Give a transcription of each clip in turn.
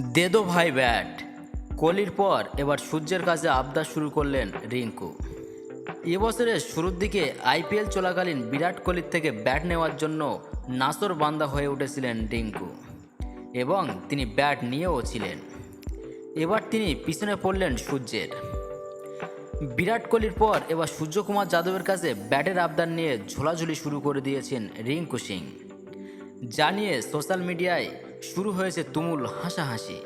দেদো ভাই ব্যাট। কোহলির পর এবার সূর্যের কাছে আবদার শুরু করলেন রিঙ্কু। এবছরের শুরুর দিকে আইপিএল চলাকালীন বিরাট কোহলির থেকে ব্যাট নেওয়ার জন্য নাসর বান্দা হয়ে উঠেছিলেন রিঙ্কু এবং তিনি ব্যাট নিয়েও ছিলেন। এবার তিনি পিছনে পড়লেন সূর্যের। বিরাট কোহলির পর এবার সূর্যকুমার যাদবের কাছে ব্যাটের আবদার নিয়ে ঝোলাঝুলি শুরু করে দিয়েছেন রিঙ্কু সিং। জানিয়ে সোশ্যাল মিডিয়ায় শুরু হয়েছে তুমুল হাসাহাসি।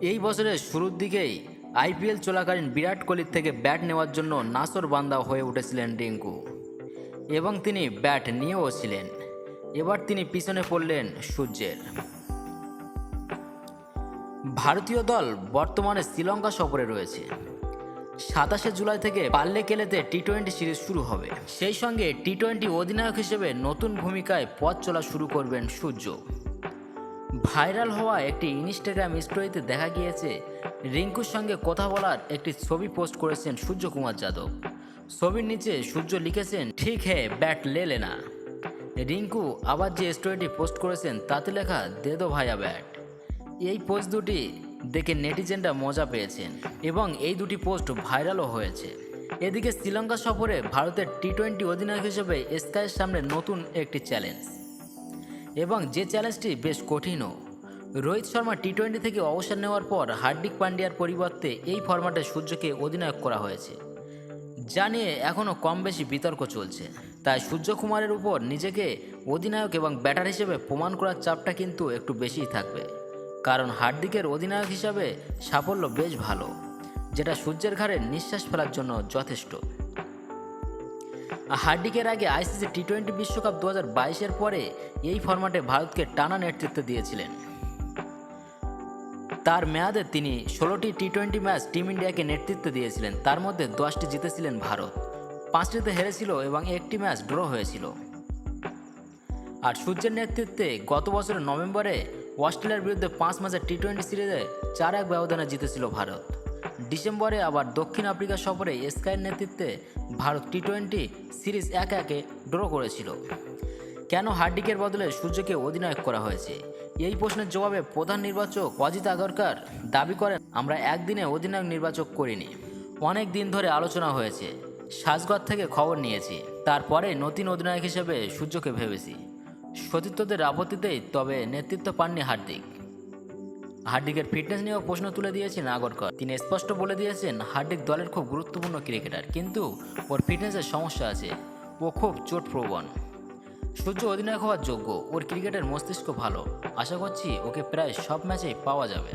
এই বছরের শুরুর দিকেই আইপিএল চলাকালীন বিরাট কোহলির থেকে ব্যাট নেওয়ার জন্য নাসর বান্দা হয়ে উঠেছিলেন রিঙ্কু। এবং তিনি ব্যাট নিয়েও ছিলেন। এবার তিনি পিছনে পড়লেন সূর্যের। ভারতীয় দল বর্তমানে শ্রীলঙ্কা সফরে রয়েছে। সাতাশে জুলাই থেকে পাল্লে কেলেতে টি টোয়েন্টি সিরিজ শুরু হবে। সেই সঙ্গে টি টোয়েন্টি অধিনায়ক হিসেবে নতুন ভূমিকায় পথ চলা শুরু করবেন সূর্য। ভাইরাল হওয়া একটি ইনস্টাগ্রাম স্টোরিতে দেখা গিয়েছে, রিঙ্কুর সঙ্গে কথা বলার একটি ছবি পোস্ট করেছেন সূর্যকুমার যাদব। ছবির নিচে সূর্য লিখেছেন, ঠিক হে, ব্যাট লে লেনা। রিঙ্কু আবার যে স্টোরিটি পোস্ট করেছেন, তাতে লেখা, দে দো ভাইয়া ব্যাট। এই পোস্ট দুটি দেখে নেটিজেনরা মজা পেয়েছেন এবং এই দুটি পোস্ট ভাইরালও হয়েছে। এদিকে শ্রীলঙ্কা সফরে ভারতের টি টোয়েন্টি অধিনায়ক হিসেবে স্কাইয়ের সামনে নতুন একটি চ্যালেঞ্জ এবং যে চ্যালেঞ্জটি বেশ কঠিনও। রোহিত শর্মা টি টোয়েন্টি থেকে অবসর নেওয়ার পর হার্দিক পান্ডিয়ার পরিবর্তে এই ফরম্যাটে সূর্যকে অধিনায়ক করা হয়েছে। যা নিয়ে এখনও কম বেশি বিতর্ক চলছে। তাই সূর্যকুমারের উপর নিজেকে অধিনায়ক এবং ব্যাটার হিসেবে প্রমাণ করার চাপটা কিন্তু একটু বেশিই থাকবে। কারণ হার্দিকের অধিনায়ক হিসাবে সাফল্য বেশ ভালো, যেটা সূর্যের ঘাড়ে নিঃশ্বাস ফেলার জন্য যথেষ্ট। হার্দিকের আগে আইসিসি টি টোয়েন্টি বিশ্বকাপ দু হাজার বাইশের পরে এই ফরম্যাটে ভারতকে টানা নেতৃত্ব দিয়েছিলেন। তার মেয়াদে তিনি ষোলোটি টি টোয়েন্টি ম্যাচ টিম ইন্ডিয়াকে নেতৃত্ব দিয়েছিলেন। তার মধ্যে দশটি জিতেছিলেন ভারত। পাঁচটিতে হেরেছিল এবং একটি ম্যাচ ড্র হয়েছিল। আর সূর্যের নেতৃত্বে গত বছরের নভেম্বরে অস্ট্রেলিয়ার বিরুদ্ধে পাঁচ ম্যাচের টি টোয়েন্টি সিরিজে চার এক ব্যবধানে জিতেছিল ভারত। ডিসেম্বরে আবার দক্ষিণ আফ্রিকা সফরে স্কাইয়ের নেতৃত্বে ভারত টি টোয়েন্টি সিরিজ এক একে ড্র করেছিল। কেন হার্ডিকের বদলে সূর্যকে অধিনায়ক করা হয়েছে? এই প্রশ্নের জবাবে প্রধান নির্বাচক অজিত আগরকার দাবি করেন, আমরা একদিনে অধিনায়ক নির্বাচক করিনি। অনেক দিন ধরে আলোচনা হয়েছে। সাজগর থেকে খবর নিয়েছি। তারপরে নতুন অধিনায়ক হিসেবে সূর্যকে ভেবেছি। সতীর্থদের আপত্তিতেই তবে নেতৃত্ব পাননি হার্দিক। হার্দিকের ফিটনেস নিয়েও প্রশ্ন তুলে দিয়েছেন আগরকর। তিনি স্পষ্ট বলে দিয়েছেন, হার্দিক দলের খুব গুরুত্বপূর্ণ ক্রিকেটার, কিন্তু ওর ফিটনেসের সমস্যা আছে। ও খুব চোট প্রবণ সূর্য অধিনায়ক হওয়ার যোগ্য, ওর ক্রিকেটের মস্তিষ্ক ভালো। আশা করছি ওকে প্রায় সব ম্যাচেই পাওয়া যাবে।